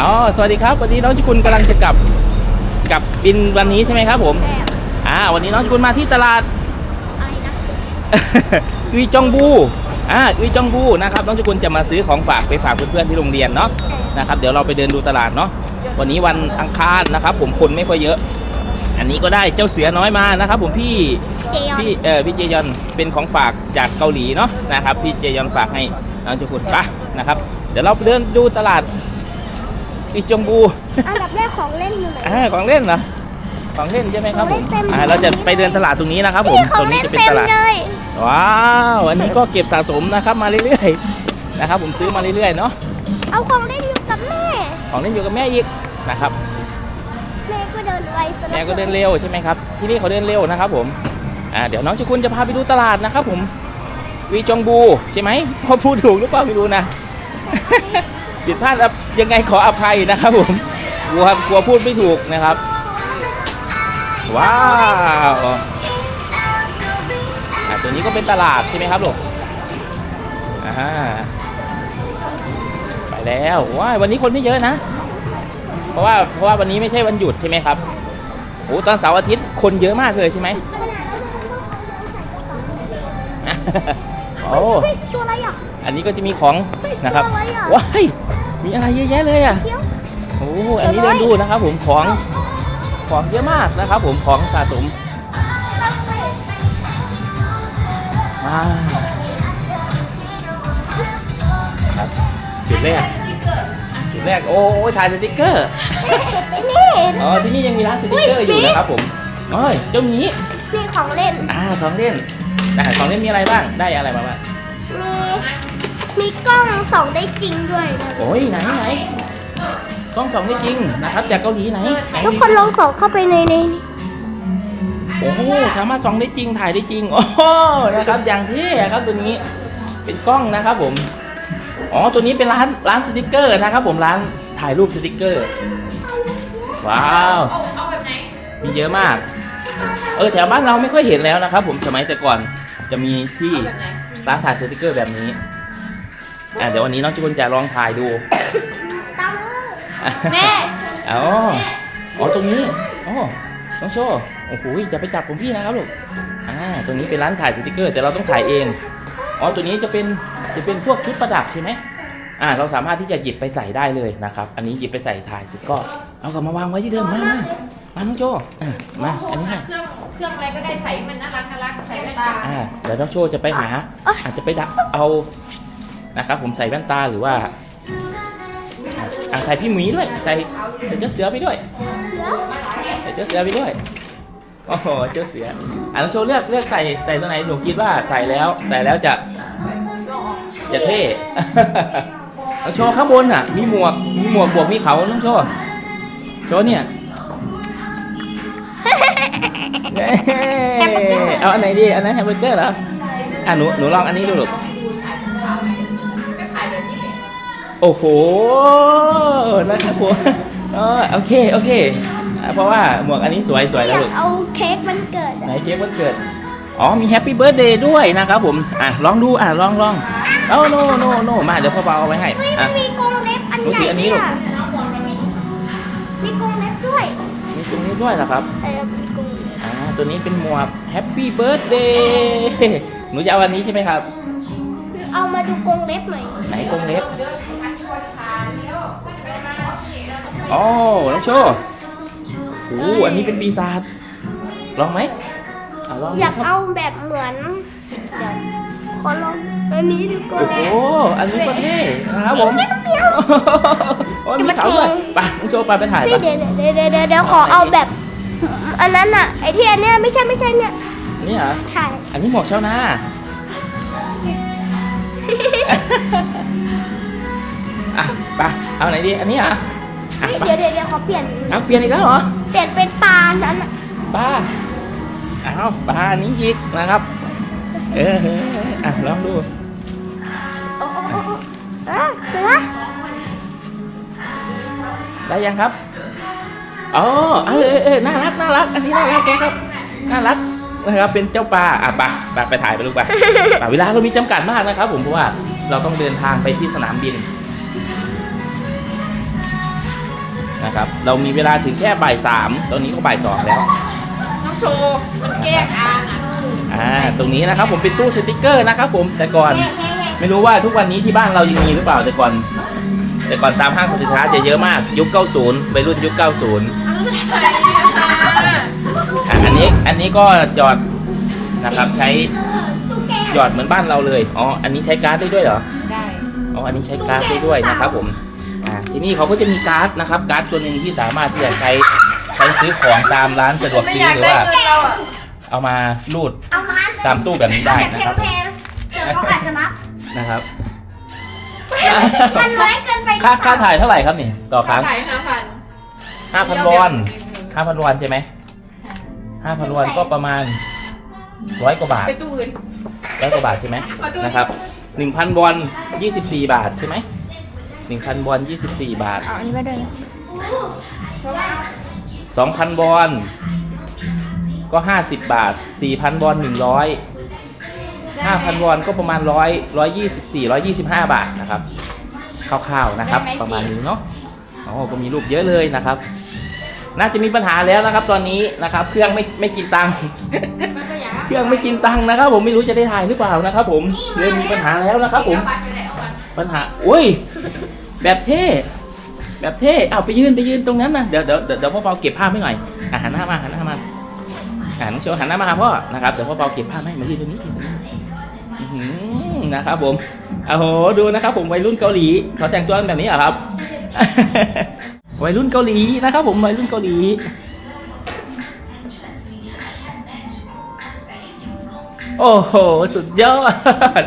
อ๋อสวัสดีครับ วันนี้น้องชิคุณกำลังจะกลับกลับบินวันนี้ใช่ไหมครับผมแต่อ่าวันนี้น้องชิคุณมาที่ตลาดอะไรนะอุยจองบูอ่าอุยจองบูนะครับน้องชิคุณจะมาซื้อของฝากไปฝากเพื่อนๆที่โรงเรียนเนาะนะครับเดี๋ยวเราไปเดินดูตลาดเนาะวันนี้วันอังคารนะครับ ผมคนไม่ค่อยเยอะ อันนี้ก็ได้เจ้าเสือน้อยมานะครับ ผมพี่ เจยอนพี่เออพี่เจยอนเป็นของฝากจากเกาหลีเนาะนะครับพี่เจยอนฝากให้น้องจุกุลปะนะครับ เดี๋ยวเราไปเดินดูตลาด อิจงบูอันดับแรกของเล่นอยู่ไหน อ่าของเล่นเหรอของเล่นใช่ไหมครับผมของเล่นเต็มอ่าเราจะไปเดินตลาดตรงนี้นะครับ ผมนี่ขตอรงงเล่นี้นจะเป็นเต็มตลาด เลย ว้าวอันนี้ก็เก็บสะสมนะครับมาเรื่อยๆนะครับ ผมซื้อมาเรื่อยๆเนาะเอาของเล่นอยู่กับแม่ ของเล่นอยู่กับแม่อีกนะครับ แม่ก็เดินไวซะหลือแม่ก็เดินเร็วใช่ไหมครับ ที่นี่เขาเดินเร็วนะครับผมอ่าเดี๋ยวน้องเจ้าคุณจะพาไปดูตลาดนะครับ ผมวีจองบูใช่ไหมพอพูดถูกหรือเปล่าไม่รู้นะ ผิดพลาดครับยังไงขออภัยนะครับผมกลัวกลัวพูดไม่ถูกนะครับ ว้าวอ่าตัวนี้ก็เป็นตลาดใช่ไหมครับลูกอ่าไปแล้วว้ายวันนี้คนไม่เยอะนะ เพราะว่าเพราะว่าวันนี้ไม่ใช่วันหยุดใช่ไหมครับโอ้ตอนเสาร์อาทิตย์คนเยอะมากเลยใช่ไหมโอ้เฮ้ยตัวอะไรอะอันนี้ก็จะมีของนะครับอะไรอะว้าย มีอะไรเยอะแยะเลยอะเที่ยวโอ้อันนี้เดินดูนะครับ ผมของของเยอะมากนะครับ ผมของสะสมอ่าครับจุดแรกจุดแรกโอ้ยถ่ายสติกเกอร์นี่อ๋อที่นี่ยังมีร้านสติกเกอร์อยู่นะครับ ผมโอ้ยเจ้าหมีมีของเล่นอ่าของเล่นอ่าของเล่นมีอะไรบ้างได้อะไรมาบ้างมี มีกล้องส่องได้จริงด้วยนะโอ้ยไหนไหนกล้องส่องได้จริงนะครับ จากเกาหลีไหนไหนทุกคนลองส่องเข้าไปในในนี้โอ้โหสามารถส่องได้จริงถ่ายได้จริงโอ้โหนะครับอย่างเท่ครับตัวนี้เป็นกล้องนะครับผมอ๋อตัวนี้เป็นร้านร้านสติกเกอร์นะครับ ผมร้านถ่ายรูปสติกเกอร์ ว้าวมีเยอะมาก เออแถวบ้านเราไม่ค่อยเห็นแล้วนะครับ ผมสมัยแต่ก่อนจะมีที่ร้านถ่ายสติกเกอร์แบบนี้ อะเดี๋ยววันนี้น้องจุกุลจะลองถ่ายดูตั้งแม่อ๋ออ๋อตรงนี้อ๋อน้องโชว์โอ้โหจะไปจับของพี่นะครับลูกอ่าตรงนี้เป็นร้านถ่ายสติกเกอร์ แต่เราต้องถ่ายเองอ๋อตัวนี้จะเป็นจะเป็นพวกชุดประดับใช่ไหมอ่า เราสามารถที่จะหยิบไปใส่ได้เลยนะครับ อันนี้หยิบไปใส่ถ่ายเสร็จก็เอากลับมาวางไว้ที่เดิมมามามาน้องโชว์อ่ามาอันนี้ให้เครื่องเครื่องอะไรก็ได้ใส่ให้มันน่ารักน่ารักใส่แว่นตาอ่าเดี๋ยวน้องโชว์จะไปหาอาจจะไปดักเอา นะครับผมใส่แว่นตาหรือว่าอ่าใส่พี่หมีด้วยใส่ใส่เจ้าเสือไปด้วยใส่เจ้าเสือไปด้วยโอ้โหเจ้าเสืออะน้องโชว์เลือกเลือกใส่ใส่ตัวไหนหนูคิดว่าใส่แล้วใส่แล้วจะจะเท่น้องโชว์ข้างบนอะ มีหมวกมีหมวกบวกมีเขาน้องโชว์โชว์เนี่ยเย้เอาอันไหนดีอันนั้นแฮมเบอร์เกอร์เหรออะหนูหนูลองอันนี้ดูลูก โอ้โหนะครับผมอ๋อโอเคโอเคอะเพราะว่าหมวกอันนี้สวยสวยอแล้วยาลูก กเอาเค้กมันเกิดไหนอะเค้กวันเกิด อ๋อ มีแฮปปี้เบิร์ดเดย์ด้วยนะครับผม อะ ลองดู อะ ลองลองเอ้าโนโนโนมา เดี๋ยวพ่อเปาเอาไว้ให้ เฮ้ยมัอะ นมีกรงเล็บอันหนูใหถืญ่ออันนี้เนี่ยลูกมีกรงเล็บด้วย มีตรงนี้ด้วยเหรอครับ เออมีกรงเล็บอ่า ตัวนี้เป็นหมวกแฮปปี้เบิร์ดเดย์ หนูจะเอาอันนี้ใช่ไหมครับ เอามาดูกรงเล็บหน่อยไหนกรงเล็บ อ๋อน้องโชว์โอ้อันนี้เป็นปีศาจลองไหมอะลองดูอยากครับ เอาแบบเหมือนเดี๋ยวขอลองอันนี้ดูก่อน โอ้โห อันนี้ก็เท่นะครับผมเดี๋ยวโอ้ยมีเขาด้วยไปน้องโชว์ไปไปถ่ายเดี๋ไปยวเดี๋ยวเดี๋ยวเดี๋ยวเดี๋ยวขอเอาแบบ อันนั้นอะ ไอที่อันเนี้ยไม่ใช่ไม่ใช่เนี่ยนี่เหรอ ใช่ อันนี้หมวกชาวนา อะไปเอาไหนดี อันนี้เหรออะ เฮ้ยไปเดี๋ยวเดี๋ยวเดี๋ยวขอเปลี่ยน เอาเปลี่ยนอีกแล้วเหรอเปลี่ยนเป็นปลานั้นอะปลาเอาปลาอันนี้อีกนะครับ เออเออเอออะลองดูโอ้โหโอ้โหเออเสือได้ยังครับอ๋อเออเออเออน่ารักน่ารักอันนี้น่ารักแกครับน่ารักนะครับเป็นเจ้าปลาอะไปไปไปถ่ายไปลูกไปไปเวลาเรามีจำกัดมากนะครับ ผมเพราะว่าเราต้องเดินทางไปที่สนามบิน นะครับ เรามีเวลาถึงแค่บ่ายสามตอนนี้ก็บ่ายสองแล้ว น้องโชว์มันแก้ทางอะอ่าตรงนี้นะครับผมเป็นตู้สติกเกอร์นะครับผมแต่ก่อนไม่รู้ว่าทุกวันนี้ที่บ้านเรายังมีหรือเปล่าแต่ก่อน แต่ก่อนตามห้างสรรพสินค้าจะเยอะมากยุค 90วัยรุ่นยุค 90อะไรนะคะอะอันนี้อันนี้ก็หยอดนะครับใช้หยอดเหมือนบ้านเราเลยอ๋ออันนี้ใช้การ์ดได้ด้วยเหรอได้อ๋ออันนี้ใช้การ์ดได้ด้วยนะครับผมอ่า ที่นี่เขาก็จะมีการ์ดนะครับ การ์ดตัวหนึ่งที่สามารถที่จะใช้ใช้ซื้อของตามร้านสะดวกไม่ซื้อากอยหรือได้ว่าเงินเราอะเอามารูดเอามาตามตู้แบบนี้ได้นะครับแพงๆเดี๋ยวเขาอาจจะนับนะครับ มันน้อยเกินไปค่าค่าถ่ายเท่าไหร่ครับนี่ ต่อครั้งขายห้าพันห้าพันวอนห้าพันวอนใช่ไหมห้าพันวอนก็ประมาณร้อยกว่าบาทไปตู้อื่นร้อยกว่าบาทใช่ไหมเอาตู้นี้นะครับหนึ่งพันวอนยี่สิบสี่บาทใช่ไหม หนึ่งพันวอนยี่สิบสี่บาท เอาอันนี้มาด้วยนะสองพันวอน ก็ห้าสิบบาทสี่พันวอนหนึ่งร้อยห้าพันวอนก็ประมาณร้อยร้อยยี่สิบสี่ร้อยยี่สิบห้าบาทนะครับคร่าวๆนะครับ ประมาณนี้เนาะอ๋อก็มีรูปเยอะเลยนะครับ น่าจะมีปัญหาแล้วนะครับ ตอนนี้นะครับ เครื่องไม่ไม่กินตังค์เครื่องไม่กินตังค์นะครับ ผมไม่รู้จะได้ถ่ายหรือเปล่านะครับ ผมเริ่มมีปัญหาแล้วนะครับ ผมเอาบัตรไปไหนเอาบัตรปัญหาอุ้ย แบบเท่ แบบเท่ เอาไปยืนไปยืนตรงนั้นนะเดี๋ยวเดี๋ยวเดี๋ยวพ่อเปาเก็บภาพให้หน่อยอะหันหน้ามาหันหน้ามาอ่าน้องโชว์หันหน้ามาหาพ่อนะครับเดี๋ยวพ่อเปาเก็บภาพให้มายืนตรงนี้นะครับผมโอ้โหดูนะครับ ผมวัยรุ่นเกาหลีเขาแต่งตัวกันแบบนี้เหรอครับ วัยรุ่นเกาหลีนะครับ ผมวัยรุ่นเกาหลีโอ้โห สุดยอด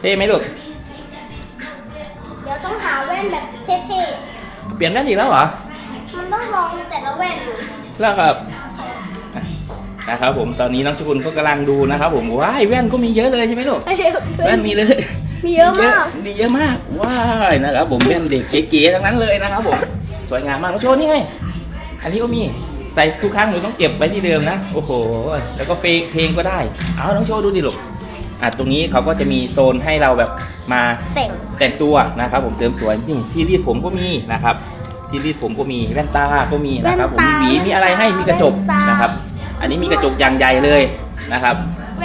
เท่ไหมลูก เปลี่ยนแว่นอีกแล้วเหรอๆมันต้องลองแต่ละแว่นดูแล้วครับนะครับผมตอนนี้น้องชกุลก็กำลังดูนะครับ ผมว้ายแว่นก็มีเยอะเลยใช่ไหมลูกแว่นมีเลย มีเยอะมากมีเยอะมากว้ายนะครับ ผมแว่นเด็กเก๋ๆทั้งนั้นเลยนะครับ ผมสวยงามมากน้องโชว์นี่ไงอันนี้ก็มีใส่ทุกครั้งหนูต้องเก็บไว้ที่เดิมนะโอ้โห แล้วก็เฟกเพลงก็ได้ เอาน้องโชว์ดูดิลูก อะตรงนี้เขาก็จะมีโซนให้เราแบบมาแต่งแต่งตัวนะครับ ผมเสริมสวยนี่ที่รีดผมก็มีนะครับ ที่รีดผมก็มีแว่นตาก็มีนะครับ ผมมีหวีมีอะไรให้มีกระจกนะครับ อันนี้มีกระจกอย่างใหญ่เลยนะครับ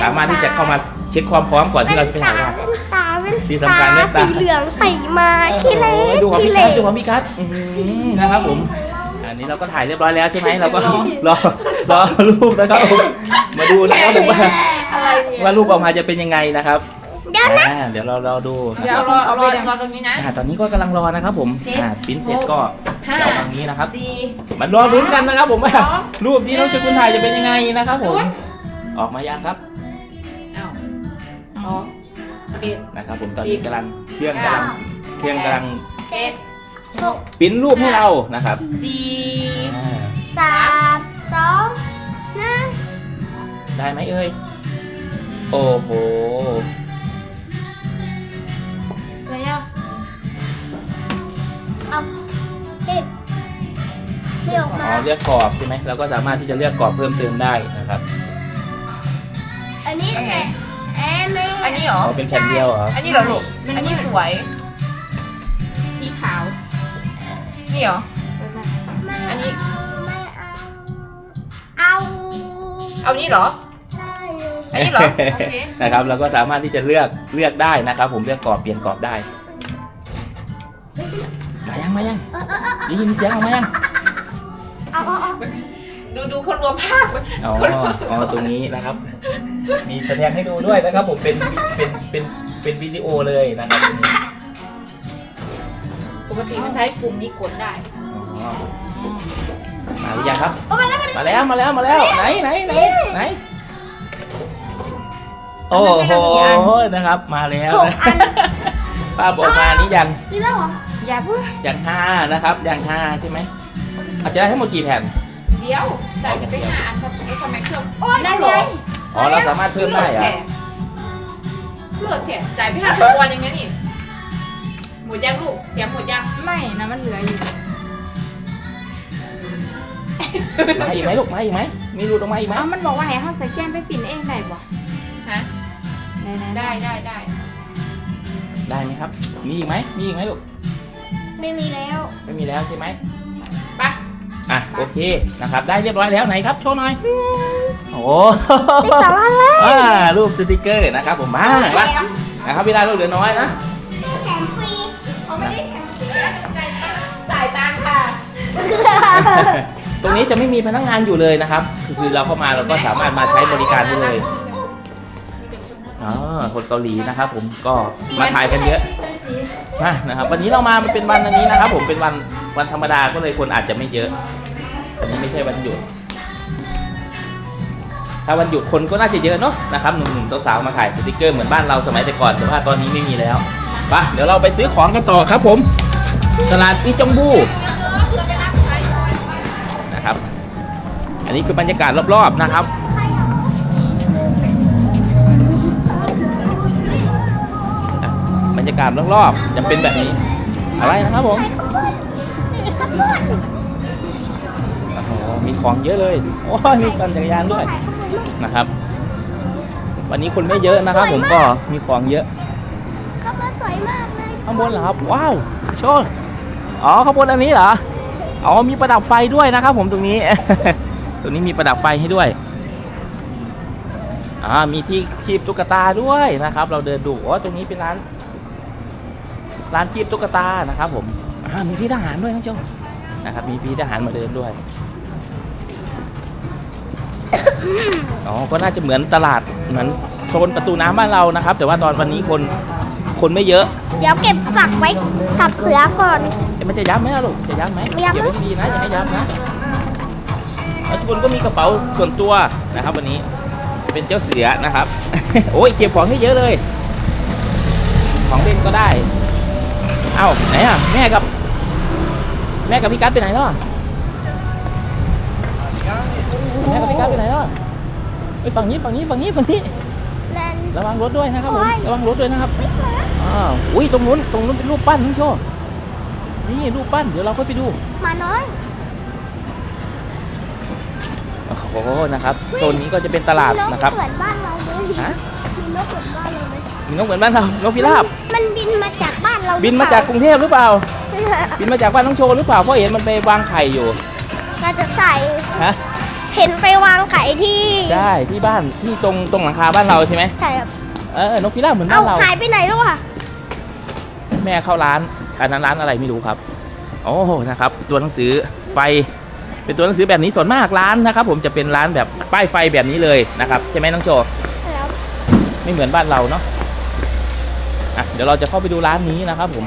สามารถที่จะเข้ามาเช็คความพร้อมก่อนที่เราจะไปถ่ายภาพแว่นตาแว่นที่ตาสำคัญแว่นตา สีเหลืองใส่มาขี้เล็โอ้กยดูของขี้พี่เล็คัทกดูของพี่คัทอื้อหือนะครับผม อันนี้เราก็ถ่ายเรียบร้อยแล้วใช่ไหมเราก็รอรอรูปนะครับผมมาดูนะครับผมว่าอะไรเนี่ย ว่ารูปออกมาจะเป็นยังไงนะครับเดี๋ยวนะอ่าเดี๋ยวเราเราดูนะเดี๋คยวรับรอรอรอตรงนี้นะอ่าตอนนี้ก็กำลังรอนะครับผมเจ็ดอ่าปริ้นเสร็จก็ห้าจะเอาทางนี้นะครับสี่มันรอรุ้นกันนะครับผมว่าสองรูปที่น้องชกุลถ่ายจะเป็นยังไงนะครับผมศูนย์ออกมายังครับเอ้าสองสิบนะครับผมตอนนี้กำลังเครื่องกำลังเก้าเครื่องกำลังเจ็ดหกปริ้นรูปให้เรานะครับสี่อ่าสามสองหนึ่งได้ไหมเอ่ย โอ้โห อะไรอะเอาเฮ้ยไม่ออกอ๋มา อเลือกกรอบใช่ไหมเราก็สามารถที่จะเลือกกรอบเพิ่มเติมได้นะครับอันนี้แหละแอนไม่อันนี้เหรอ อ๋อเป็นแผ่นเดียวเหรออันนี้เหรอลูก อันนี้สวย สีขาว นี่เหรอไม่อันนี้ ไม่เอา เอา เอานี้เหรอใช่เลย อันนี้เหรอโอเค นะครับเราก็สามารถที่จะเลือกเลือกได้นะครับ ผมเลือกกรอบเปลี่ยนกรอบได้มายังมายังเออเออเออได้ยินเสียงออกมายังเอาเอาเอาดูดูคนรวมภาพอ๋ออ๋อตรงนี้นะครับ มีแสดงให้ดูด้วยนะครับ ผมเป็นเป็นเป็นเป็นวิดีโอเลยนะครับตรงนี้ปกติมันใช้ปุ่มนี้กดได้อ๋อมาหรือยังครับ มาแล้วมาแล้วมาแล้วไหนไหนไหนไหน โอ้โหนะครับ มาแล้วนะป้าบอกมานี่ยังนี่แล้วเหรออย่าเพิ่งยังห้านะครับยังห้าใช่ไหมอาจจะได้ทั้งหมดกี่แผ่นเดี๋ยวจ่ายกันไปห้าอันครับไอ้ทำไมเครื่องโอ๊ยนั่นเหรออ๋อเราสามารถเพิ่มได้เหรอเลือดแถจ่ายไปห้าพันวันอย่างนี้นี่หมดยังลูกเสียหมดยังไม่นะมันเหลืออยู่มาอีกไหมลูกมาอีกไหมมีรูดออกมาอีกไหมเอ้ามันบอกว่าให้เขาสแกนไปปิ่นเองได้บ่ฮะ ได้ๆได้ได้ได้ ได้ไหมครับ มีอีกไหมมีอีกไหมลูก ไม่มีแล้วไม่มีแล้วใช่ไหมไป อะโอเค นะครับ ได้เรียบร้อยแล้วไหนครับ โชว์หน่อย โอ้ได้สองอันแล้วอ่ารูปสติกเกอร์นะครับผม มามานะครับเวลาเราเหลือน้อยนะ แถมฟรีเขาไม่ได้แถมฟรีนะจ่ายตังค์จ่ายตังค์ค่ะตรงนี้จะไม่มีพนักงานอยู่เลยนะครับ คือคือเราเข้ามาเราก็สามารถมาใช้บริการได้เลย อ๋อคนเกาหลีนะครับผมก็มาถ่ายกันเยอะมานะครับ วันนี้เรามามันเป็นวันอันนี้นะครับ ผมเป็นวันวันธรรมดาก็เลยคนอาจจะไม่เยอะวันนี้ไม่ใช่วันหยุด ถ้าวันหยุดคนก็น่าจะเยอะเนาะนะครับหนุ่มๆสาวๆมาถ่ายสติกเกอร์เหมือนบ้านเราสมัยแต่ก่อนแต่ว่าตอนนี้ไม่มีแล้วไปเดี๋ยวเราไปซื้อของกันต่อครับ ผม ตลาดอีจงบูนะครับ อันนี้คือบรรยากาศรอบๆนะครับ รรยากาศรอบๆจะเป็นแบบนี้ อะไรนะครับผมโอ้โหมีของเยอะเลยโอ้ยมีปั่นจักรยานด้วยนะครับ วันนี้คนไม่เยอะนะครับ ผมก็มีของเยอะก็มาสวยมากเลยข้างบนเหรอครับว้าวโชว์อ๋อข้างบนอันนี้เหรออ๋อมีประดับไฟด้วยนะครับ ผมตรงนี้ ตรงนี้มีประดับไฟให้ด้วยอ่ามีที่คีบตุ๊กตาด้วยนะครับ เราเดินดูอ๋อตรงนี้เป็นร้าน ร้านคีบตุ๊กตานะครับ ผมอ่ามีพี่ทหารด้วยนะโจนะครับ มีพี่ทหารมาเดินด้วยอ๋อก็น่าจะเหมือนตลาดเหมือนโซนประตูน้ำบ้านเรานะครับ แต่ว่าตอนวันนี้คนคนไม่เยอะ เดี๋ยวเก็บฝักไว้กับเสือก่อนเอ๊ะมันจะยับไหมล่ะลูกจะยับไหมไม่ยับ เก็บไว้ดีๆนะอย่าให้ยับนะแล้วทุกคนก็มีกระเป๋าส่วนตัวนะครับ วันนี้เป็นเจ้าเสือนะครับ โอ้ยเก็บของให้เยอะเลย ของเล่นก็ได้ เอ้าไหนอะแม่กับ แม่กับพี่กัสไปไหนแล้วอะแม่กับพี่กัสไปไหนแล้วอะไปฝั่งนี้ฝั่งนี้ฝั่งนี้ฝั่งนี้นั่นระวังรถด้วยนะครับผมโอ้ย ระวังรถด้วยนะครับ อ้าว อุ้ย ตรงนู้น ตรงนู้นเป็นรูปปั้นน้องโชว์นี่รูปปั้น เดี๋ยวเราค่อยไปดู หมาน้อย โอ้โห นะครับโซนนี้ก็จะเป็นตลาดนะครับ มีนกเหมือนบ้านเราเลยฮะ มีนกเหมือนบ้านเราเลยมีนกเหมือนบ้านเรา นกพิราบ มันบิ เราบินมาจากกรุงเทพหรือเปล่า บินมาจากบ้านน้องโชว์หรือเปล่าเพราะเห็นมันไปวางไข่อยู่เราจะใส่ฮะเห็นไปวางไข่ที่ใช่ที่บ้านที่ตรงตรงหลังคาบ้านเราใช่ไหมใช่ครับเออนกพิราบเหมือนเอาบ้านเรา หายไปไหนแล้วอะแม่เข้าร้านอันนั้นร้านอะไรไม่รู้ครับโอ้นะครับ ตัวหนังสือไฟ เป็นตัวหนังสือแบบนี้ส่วนมากร้านนะครับ ผมจะเป็นร้านแบบป้ายไฟแบบนี้เลยนะครับใช่ไหมน้องโชว์ แล้วไม่เหมือนบ้านเราเนาะ อะเดี๋ยวเราจะเข้าไปดูร้านนี้นะครับผม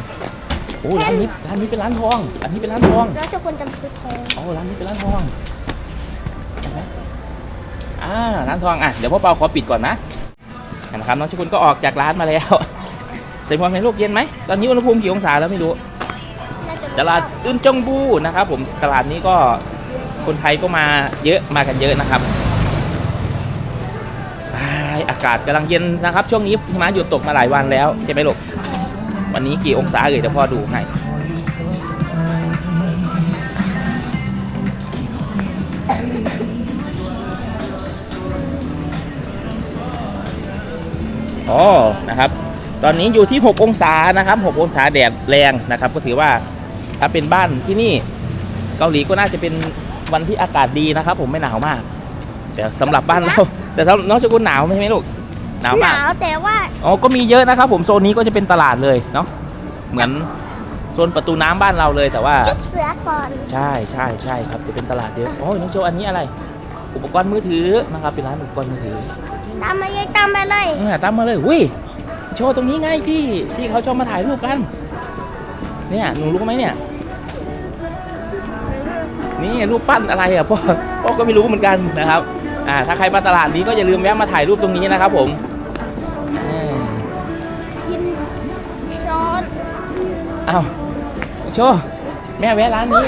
โอ้ร้านนี้ร้านนี้เป็นร้านทองอันนี้เป็นร้านทองแล้วทุกคนจะซื้อทองโอ้ร้านนี้เป็นร้านทองเห็นไหมอ่าร้านทองอะเดี๋ยวพ่อเปาขอปิดก่อนนะนะครับน้องชกุลก็ออกจากร้านมาแล้วใส่หมวกในลูกเย็นไหมตอนนี้อุณหภูมิกี่องศาแล้วไม่รู้น่าจะตลาดอึนจงบูนะครับ ผมตลาดนี้ก็คนไทยก็มาเยอะมากันเยอะนะครับอ้ายอากาศกำลังเย็นนะครับ ช่วงนี้หิมะหยุดตกมาหลายวันแล้วใช่ไหมลูกวันนี้กี่องศาเอ่ยเดี๋ยวพ่อดูให้อ๋อนะครับ ตอนนี้อยู่ที่ 6 องศานะครับ 6 องศาแดดแรงนะครับ ก็ถือว่าถ้าเป็นบ้านที่นี่ เกาหลีก็น่าจะเป็นวันที่อากาศดีนะครับ ผมไม่หนาวมาก แต่สำหรับบ้านเรา แต่สำหรับน้องชกุลหนาวไหมไหมลูกหนาวหมากนาวแต่ว่าอ๋อก็มีเยอะนะครับ ผมโซนนี้ก็จะเป็นตลาดเลยเนาะเหมือนโซนประตูน้ำบ้านเราเลยแต่ว่า จุ๊บเสือก่อนใช่ใช่ใช่ครับจะเป็นตลาดเยอะโอ้ยน้องโจอันนี้อะไร อุปกรณ์มือถือนะครับเป็นร้านอุปกรณ์มือถือตามมาเลยตามมาเลยเนี่ยตามมาเลยอุ้ยโชว์ตรงนี้ไงที่ที่เขาชอบมาถ่ายรูปกันเนี่ยหนูรู้ไหมเนี่ย นี่รูปปั้นอะไรอะพ่อพ่อก็ไม่รู้เหมือนกันนะครับ อ่าถ้าใครมาตลาดนี้ก็อย่าลืมแวะมาถ่ายรูปตรงนี้นะครับผมอืมกินช้อนอ้าวโชว์แม่แวะร้านนี้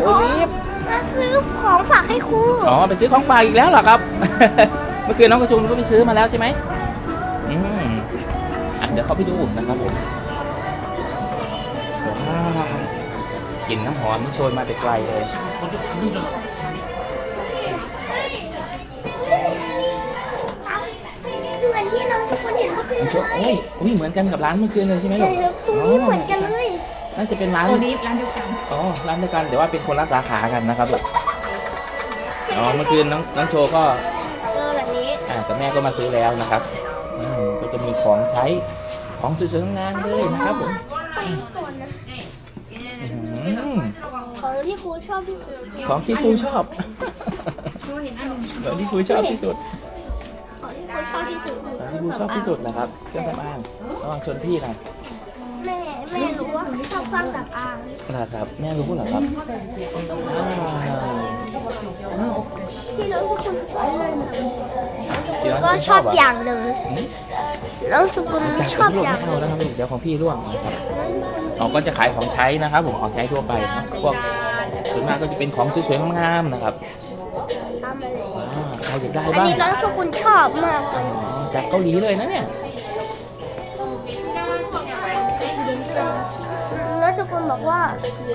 โอ้ยรีบมาซื้อของฝากให้ครูอ๋อไปซื้อของฝากอีกแล้วเหรอครับ เมื่อคืนน้องกระชุมก็ไปซื้อมาแล้วใช่ไหมอืมอะเดี๋ยวเขาไปดูนะครับผมว้าวกลิ่นน้ำหอมนี่โชยมาแต่ไกลเลย นที่เราทุกคนเห็นเมื่อคืน้องโชว์โอ้ยอุ้ยเหมือนกันกับร้านเมื่อคืนเลยใช่ไหมลูใช่กครับตรงนี้เหมือนกันเลยน่าจะเป็นร้าน โอลิฟร้านเดียวกันอ๋อ ร้านเดียวกันแต่ว่าเป็นคนละสาขากันนะครับลูกอ๋อ เมื่อคืนน้องน้องโชว์ก็เออแบบนี้อ่าแต่แม่ก็มาซื้อแล้วนะครับอืมก็จะมีของใช้ของสวยๆงานเลยนะครับผมไปก่อนนะอืมของที่ครูชอบที่สุดคือของที่ครูชอบครูเห็นอันหนึ่งของที่ครูชอบที่สุด ของที่ครูชอบที่สุดคือของที่ครูชอบที่สุดนะครับเครื่องสำอางระวังชนพี่หน่อยแม่แม่รู้ว่าชอบฟังแบบอ่างนะครับแม่รู้เหรอครับอ่าที่น้องทุกคนชอบพี่น้องก็คุณชอบเหรอย่างหนึ่งหืมน้องทุกคนจากชอบร่วองย่างไม่หเอานึ่งนะครับลูกเดี๋ยวของพี่ร่วงนะครับเราก็จะขายของใช้นะครับ ผมของใช้ทั่วไปนะพวกส่วนมากก็จะเป็นของสวยๆงามๆนะครับตามมาเลย อ่าใครอยากได้อันบ้างนี้น้องทุกคนชอบมากอ๋อจากเกาหลีเลยนะเนี่ย น้องทุกคนบอกว่า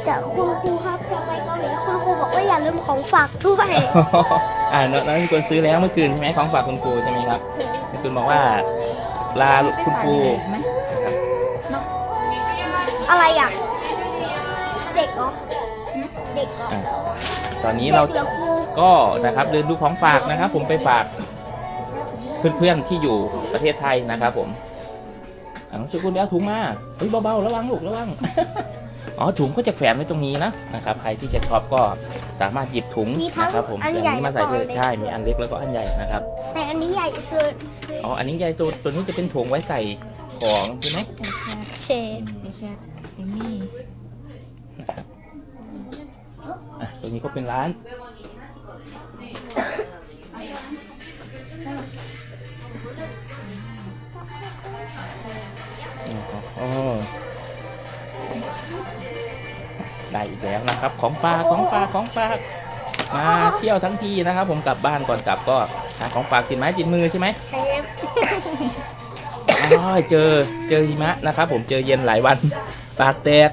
จะคุณครูครับจะไปเกาหลีคุณครูบอกว่าอย่าลืมของฝากด้วย อ่าน้องน้องมีคนซื้อแล้วเมื่อคืนใช่ไหมของฝากคุณครูใช่ไหมครับคุณบอกว่าลาคุณครูไหมอะไรอะ เด็กเหรอเด็กเหรออะตอนนี้เราด็กหอครู ก็นะครับเดินดูของฝากนะครับ ผมไปฝากเพื่อนๆที่อยู่ประเทศไทยนะครับผมอะน้องชุกุลไปเอาถุงมาเฮ้ยเบาๆระวังลูกระวังอ๋อถุงก็จะแฝงไว้ตรงนี้นะนะครับ ใครที่จะช็อปก็สามารถหยิบถุงมีทั้งนะครับ ผมอันอย่างใหญ่นี้แล้มาวใส่ก็เลอัยนเล็กใช่มีอันเล็กแล้วก็อันใหญ่นะครับ แต่อันนี้ใหญ่สุดอ๋ออันนี้ใหญ่สุดตัวนี้จะเป็นถุงไว้ใส่ของใช่ไหมเอแคทเชเอแคทเอมี่อะตัวนี้ก็เป็นร้าน อ๋อได้อีกแล้วนะครับ ของฝากของฝากของฝากมาเที่ยวทั้งทีนะครับ ผมกลับบ้านก่อนกลับก็หาของฝากติดไม้ติดมือใช่ไหมเชฟอ๋อเจอเจอหิมะนะครับ ผมเจอเย็นหลายวันปากแตก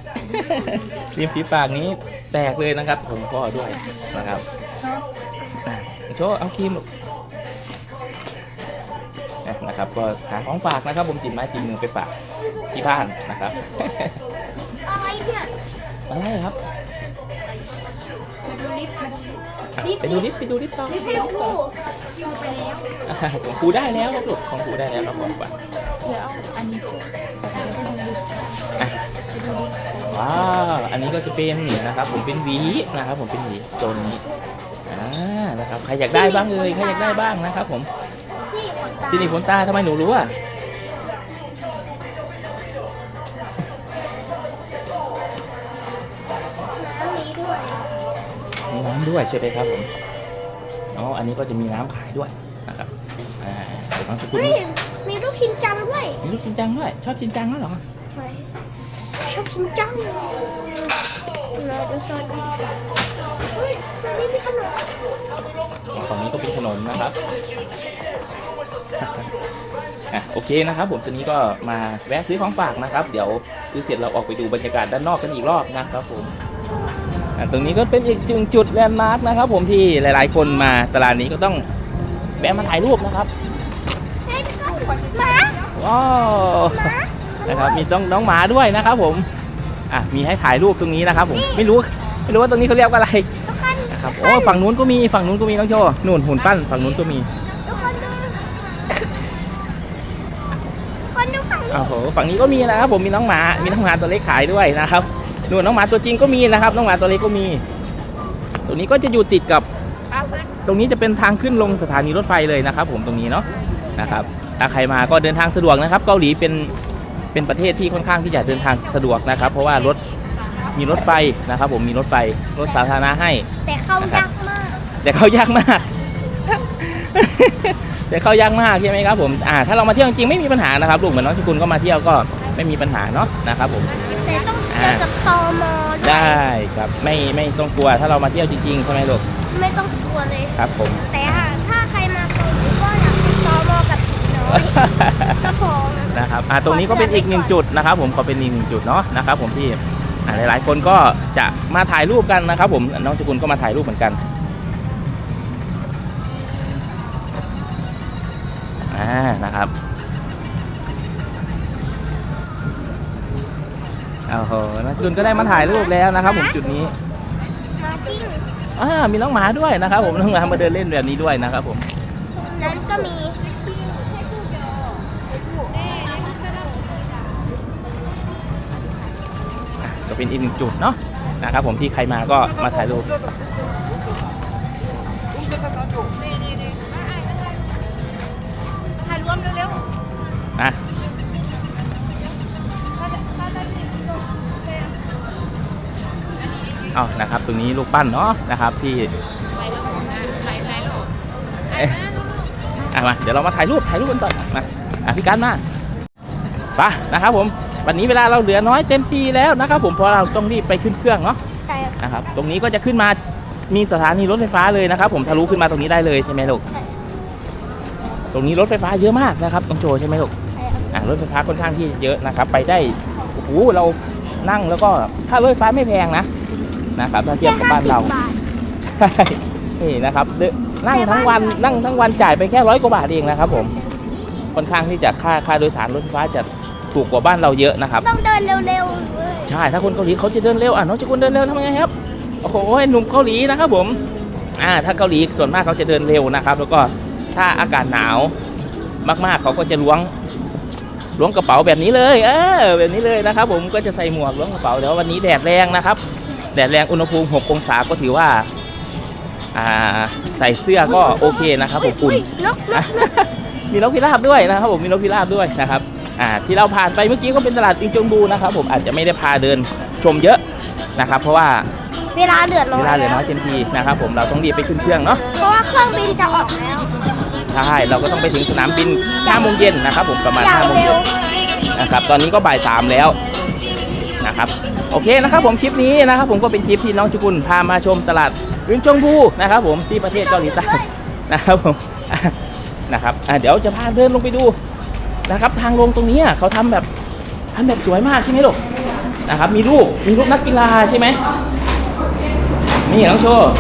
ริมฝีปากนี้แตกเลยนะครับ ผมพ่อด้วยนะครับอะ โชว์เอาครีมลูกอะนะครับก็หาของฝากนะครับผมติดไม้ติดมือไปฝากที่บ้านนะครับอะไรเนี่ยอะไรครับดูลิฟต์มันอะไปดูลิฟต์ไปดูลิฟต์ต่อไม่ให้ครูไปแล้วอะของครูได้แล้วครับลูกของครูได้แล้วครับของฝากเหลือเอาอันนี้แต่เดี๋ยวไปดูลิฟต์อะไปดูลิฟต์ว้าวอันนี้ก็จะเป็นนะครับผมเป็นหวีนะครับผมเป็นหวีโซนนี้ อ่านะครับใครอยากได้บ้างเลยใครอยากได้บ้างนะครับ ผมที่ขนตาที่นี่ขนตาทำไมหนูรู้อะน้ำนี้ด้วยมีน้ำด้วยใช่ไหมครับผมอ๋ออันนี้ก็จะมีน้ำขายด้วยนะครับอ่าเดี๋ยวน้องสกุลเฮ้ยมีรูปชินจังด้วย มีลูกชินจังด้วยชอบชินจังแล้วเหรอไม่ชอบชินจังมาดูโซนนี้ เฮ้ยโซนนี้มีขนมอ๋อฝั่งนี้ก็เป็นขนมนะครับอะโอเคนะครับ ผมตัวนี้ก็มาแวะซื้อของฝากนะครับ เดี๋ยวซื้อเสร็จเราออกไปดูบรรยากาศด้านนอกกันอีกรอบนะครับผมอะตรงนี้ก็เป็นอีกจุดจุดแลนด์มาร์กนะครับ ผมที่หลาย ๆ คนมาตลาดนี้ก็ต้องแวะมาถ่ายรูปนะครับเฮ้ยทุกคนหมาว้าวนะครับมีน้องน้องหมาด้วยนะครับ ผมอะมีให้ถ่ายรูปตรงนี้นะครับ ผมไม่รู้ ไม่รู้ว่าตรงนี้เขาเรียกว่าอะไรทุกคนนะครับโอ้ฝั่งนู้นก็มีฝั่งนู้นก็มีน้องโชว์นู่นหุ่นปั้นฝั่งนู้นก็มีทุกคนดูคนดูฝั่งนี้โอ้โหฝั่งนี้ก็มีนะครับผมมีน้องหมามีน้องหมาตัวเล็กขายด้วยนะครับนู่นน้องหมาตัวจริงก็มีนะครับ น้องหมาตัวเล็กก็มี ตรงนี้ก็จะอยู่ติดกับ ตรงนี้จะเป็นทางขึ้นลงสถานีรถไฟเลยนะครับ ผมตรงนี้เนาะนะครับถ้าใครมาก็เดินทางสะดวกนะครับ เกาหลีเป็นเป็นประเทศที่ค่อนข้างที่จะเดินทางสะดวกนะครับ เพราะว่ารถ มีรถไฟนะครับผมมีรถไฟรถสาธารณะให้ แต่เข้ายากมาก แต่เข้ายากมาก แต่เข้ายากมากใช่ไหมครับผมอ่าถ้าเรามาเที่ยวจริงๆไม่มีปัญหานะครับลูกเหมือนน้องชกุลก็มาเที่ยวก็ไม่มีปัญหาเนาะนะครับผมแต่ต้องเจอกับตมด้วยได้ครับไม่ไม่ต้องกลัวถ้าเรามาเที่ยวจริงๆใช่ไหมลูกไม่ต้องกลัวเลยครับผม แต่ถ้าใครมาเกาหลีก็อยากเป็นตมกับผีน้อยก็พอนะนะครับอ่าตรงนี้ก็เป็นอีกหนึ่งจุดนะครับ ผมก็เป็นอีกหนึ่งจุดเนาะนะครับ ผมที่อ่า หลายๆ คนก็จะมาถ่ายรูปกันนะครับผมน้องจุกุลก็มาถ่ายรูปเหมือนกันอ่นะครับโอ้โหน้องจุกุลก็ได้มาถ่ายรูปแล้วนะครับ ผมจุดนี้มาติ้งอ่ามีน้องหมาด้วยนะครับ ผมน้องหมามาเดินเล่นแบบนี้ด้วยนะครับผมนั้นก็มี เป็นอีกหนึ่งจุดเนาะนะครับผมที่ใครมาก็มาถ่ายรูปถ่ายรวมเร็วๆถ้าจะเอานะครับ ตรงนี้ลูกปั้นเนาะนะครับที่ไปแล้วนะไปไปแล้วเอ๊ะอะมาเดี๋ยวเรามาถ่ายรูปถ่ายรูปกันก่อนมาอะพี่การมาไปนะครับผม วันนี้เวลาเราเหลือน้อยเต็มทีแล้วนะครับผมเพราะเราต้องรีบไปขึ้นเครื่องเนาะแต่นะครับตรงนี้ก็จะขึ้นมามีสถานีรถไฟฟ้าเลยนะครับผมทะลุขึ้นมาตรงนี้ได้เลยใช่ไหมลูกตรงนี้รถไฟฟ้าเยอะมากนะครับต้องโจใช่ไหมลูกอ่ารถไฟฟ้าค่อนข้างที่เยอะนะครับ ไปได้โอ้โหเรานั่งแล้วก็ค่ารถไฟฟ้าไม่แพงนะนะครับถ้าเทียบกับบ้านเราแค่50บทใช่นี่นะครับเดินนั่งทั้งวันนั่งทั้งวันจ่ายไปแค่ร้อยกว่าบาทเองนะครับผม ค่อนข้างที่จะค่าค่าโดยสารรถไฟฟ้าจะ ถูกกว่าบ้านเราเยอะนะครับ ต้องเดินเร็วๆเลยใช่ถ้าคนเกาหลีเขาจะเดินเร็วอะน้องจะคนเดินเร็วทำไงครับโอ้โหหนุ่มเกาหลีนะครับผมอ่าถ้าเกาหลีส่วนมากเขาจะเดินเร็วนะครับ แล้วก็ถ้าอากาศหนาวมากๆเขาก็จะล้วงล้วงกระเป๋าแบบนี้เลยเออแบบนี้เลยนะครับ ผมก็จะใส่หมวกล้วงกระเป๋าแต่ว่าวันนี้แดดแรงนะครับ แดดแรงอุณหภูมิ6องศาก็ถือว่าอ่าใส่เสื้อก็โอเคนะครับผมอุ่นอุ๊ยนกนอะกมีนกพิราบด้วยนะครับผมมีนกพิราบด้วยนะครับ อ่าที่เราผ่านไปเมื่อกี้ก็เป็นตลาดอิงจงบูนะครับผมอาจจะไม่ได้พาเดินชมเยอะนะครับ เพราะว่าเวลาเดือดร้อเวนลาเหลือน้อยเต็มทีนะครับผมเราต้องรีบไปขึ้นเครื่องเนาะเพราะว่าเครื่องบินจะออกแล้ว ใช่เราก็ต้องไปถึงสนามบิน5โมงเย็นนะครับผมประมาณอย่าง5โมงเร็เย็วน นะครับตอนนี้ก็บ่ายสามแล้วนะครับโอเคนะครับผมคลิปนี้นะครับผมก็เป็นคลิปที่น้องชุกุลพามาชมตลาดอึนจงบูนะครับผมที่ประเทศเกาหลีใต้นะครับผมนะครับอะเดี๋ยวจะพาเดินลงไปดู นะครับ ทางลงตรงนี้เขาทำแบบทำแบบสวยมากใช่ไหมลูกนะครับ มีรูปมีรูปนักกีฬาใช่ไหมนี่น้องโชว์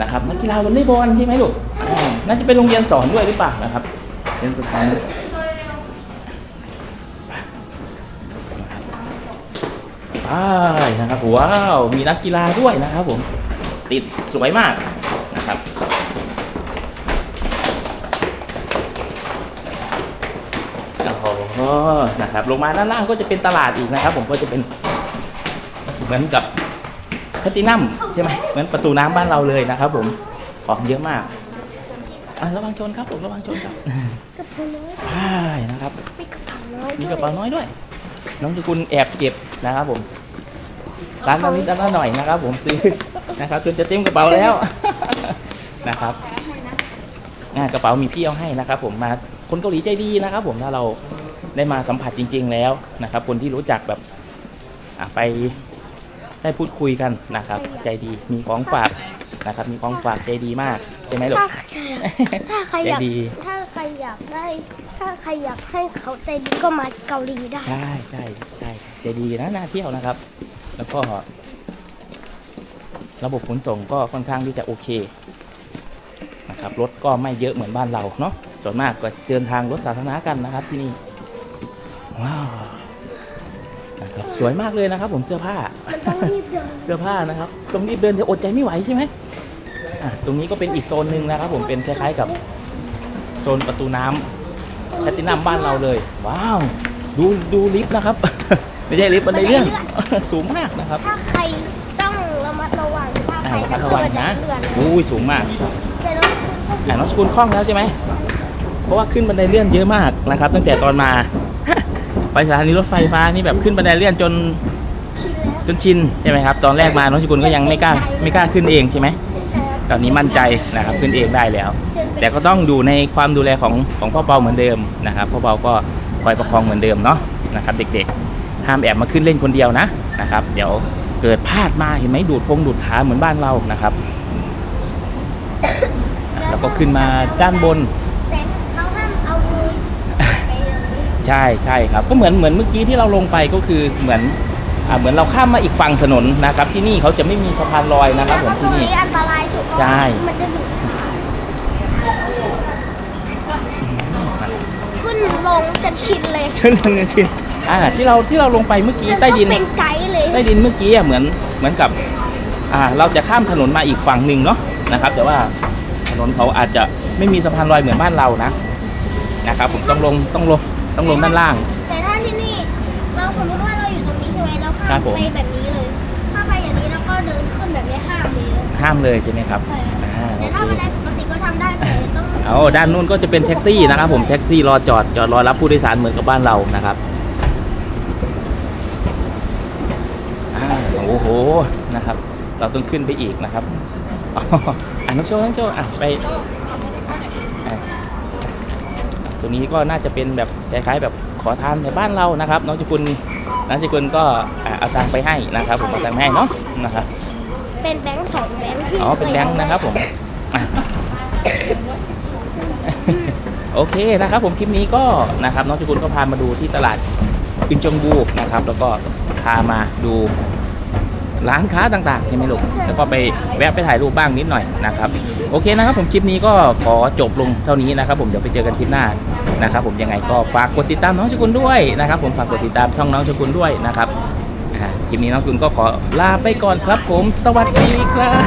นะครับนักกีฬาวอลเลย์บอลใช่ไหมลูกน่าจะเป็นโรงเรียนสอนด้วยหรือเปล่านะครับเป็นสถานไปนะครับว้าว มีนักกีฬาด้วยนะครับผม ติดสวยมากนะครับ โอ้โหนะครับลงมาด้านล่างก็จะเป็นตลาดอีกนะครับ ผมก็จะเป็นเหมือนกับแพตตินัมใช่ไหมเหมือนประตูน้ำบ้านเราเลยนะครับ ผมของเยอะมากอะระวังชนครับผมระวังชนครับกระเป๋าน้อยใช่นะครับมีกระเป๋าน้อยมีด้วยกระเป๋าน้อยด้วย น้องจุกุลแอบเก็บนะครับ ผมร้านนิดร้านละหน่อยนะครับ ผมซื้อนะครับจนจะเต็มกระเป๋าแล้วนะครับอ่ากระเป๋ามีพี่เอาให้นะครับ ผมมาคนเกาหลีใจดีนะครับ ผมถ้าเรา ได้มาสัมผัสจริง ๆ แล้วนะครับ คนที่รู้จักแบบอะไปได้พูดคุยกันนะครับ ใจดีมีของฝากนะครับ มีของฝากใจดีมากใช่ไหมลูกถ้าถ้าใครอยากใจดีถ้าใครอยากได้ ถ้าใครอยากให้เขาใจดีก็มาเกาหลีได้ใช่ใช่ใช่ใจดีนะน่าเที่ยวนะครับ แล้วก็ระบบขนส่งก็ค่อนข้างที่จะโอเคนะครับรถก็ไม่เยอะเหมือนบ้านเราเนาะส่วนมากก็เดินทางรถสาธารณะกันนะครับที่นี่ ว้าวนะครับสวยมากเลยนะครับ ผมเสื้อผ้า มันต้องรีบเดินเสื้อผ้านะครับตรงนี้เดินจะอดใจไม่ไหวใช่ไหมอะตรงนี้ก็เป็นอีกโซนหนึ่งนะครับ ผมเป็นคล้ายๆกับโซนประตูน้ำ แพลตตินัมบ้านเราเลย ว้าว ดูดูลิฟต์นะครับ ไม่ใช่ลิฟต์บันไดเลื่อน สูงมากนะครับถ้าใครต้องระมัดระวังถ้าอ่าใครระมัดระวังนะเลื่อนอุ้ยสูงมากแต่น้องอ่าน้องสกุลคล่องแล้วใช่ไหมเพราะว่าขึ้นบันไดเลื่อนเยอะมากนะครับ ตั้งแต่ตอนมา ไปสถานีรถไฟฟ้านี่แบบขึ้นบันไดเลื่อนจนจนชินใช่ไหมครับ ตอนแรกมาน้องสกุลก็ยังไม่กล้าไม่กล้าขึ้นเองใช่ไหมตอนนี้มั่นใจนะครับขึ้นเองได้แล้ว แต่ก็ต้องอยู่ในความดูแลของของพ่อเปาเหมือนเดิมนะครับพ่อเปาก็คอยประคองเหมือนเดิมเนาะนะครับ เด็กๆห้ามแอบมาขึ้นเล่นคนเดียวนะนะครับ เดี๋ยวเกิดพลาดมาเห็นไหมดูดพงดูดขาเหมือนบ้านเรานะครับ แล้วก็ขึ้นมาด้านบน แต่เขาห้ามเอามือไปเลย ใช่ใช่ครับก็เหมือนเหมือนเมื่อกี้ที่เราลงไปก็คือเหมือนอ่าเหมือนเราข้ามมาอีกฝั่งถนนนะครับ ที่นี่เขาจะไม่มีสะพานลอยนะครับผมที่ นี่อันตรายสุดเพราะใช่ มันจะดูดขึ้นลงจนชินเลยเชิญเลยชินอ่าที่เราที่เราลงไปเมื่อกี้แล้วใต้ก็ดิน เป็นไกด์เลย ใต้ดินเมื่อกี้อะเหมือนเหมือนกับอ่าเราจะข้ามถนนมาอีกฝั่งหนึ่งเนาะนะครับ แต่ว่าถนนเขาอาจจะไม่มีสะพานลอยเหมือนบ้านเรานะนะครับ ผมต้องลงต้องลง ต้องลงด้านล่าง แต่ถ้าที่นี่เราสมมติว่าเราอยู่ตรงนี้ใช่ไหมเราครัข้าบมผม ไปแบบนี้เลยข้ามไปอย่างนี้แล้วก็เดินขึ้นแบบนี้ห้ามเลยห้ามเลยใช่ไหมครับใช่อ่าโอแต่ถ้าเคบันไดปกติก็ทำได้แต่ต้องเอาด้านนู้นก็จะเป็นแท็กซี่นะครับผมแท็กซี่รอจอดจอดรอรับผู้โดยสารเหมือนกับบ้านเรานะครับอ่าโอ้โหนะครับ เราต้องขึ้นไปอีกนะครับอ๋ออะน้องโชว์น้องโชว์อะไปอะ ตัวนี้ก็น่าจะเป็นแบบคล้ายๆแบบขอทานในบ้านเรานะครับ น้องจกุลน้องจกุลก็อะเอาตังค์ไปให้นะครับ ผมเอาตังค์ไปให้เนาะนะครับเป็นแบงค์สองแบงค์ที่อ๋อเป็นแบงค์นะครับผมอะโอเคนะครับ ผมคลิปนี้ก็นะครับน้องจุกุลก็พามาดูที่ตลาดอินจงบูนะครับ แล้วก็พามาดู ร้านค้าต่างๆ ใช่ไหมลูก แล้วก็ไปแวะไปถ่ายรูปบ้างนิดหน่อยนะครับ โอเคนะครับผมคลิปนี้ก็ขอจบลงเท่านี้นะครับ ผมเดี๋ยวไปเจอกันคลิปหน้านะครับ ผมยังไงก็ฝากกดติดตามน้องจุกุลด้วยนะครับ ผมฝากกดติดตามช่องน้องจุกุลด้วยนะครับอ่าคลิปนี้น้องจุกุลก็ขอลาไปก่อนครับ ผมสวัสดีครับ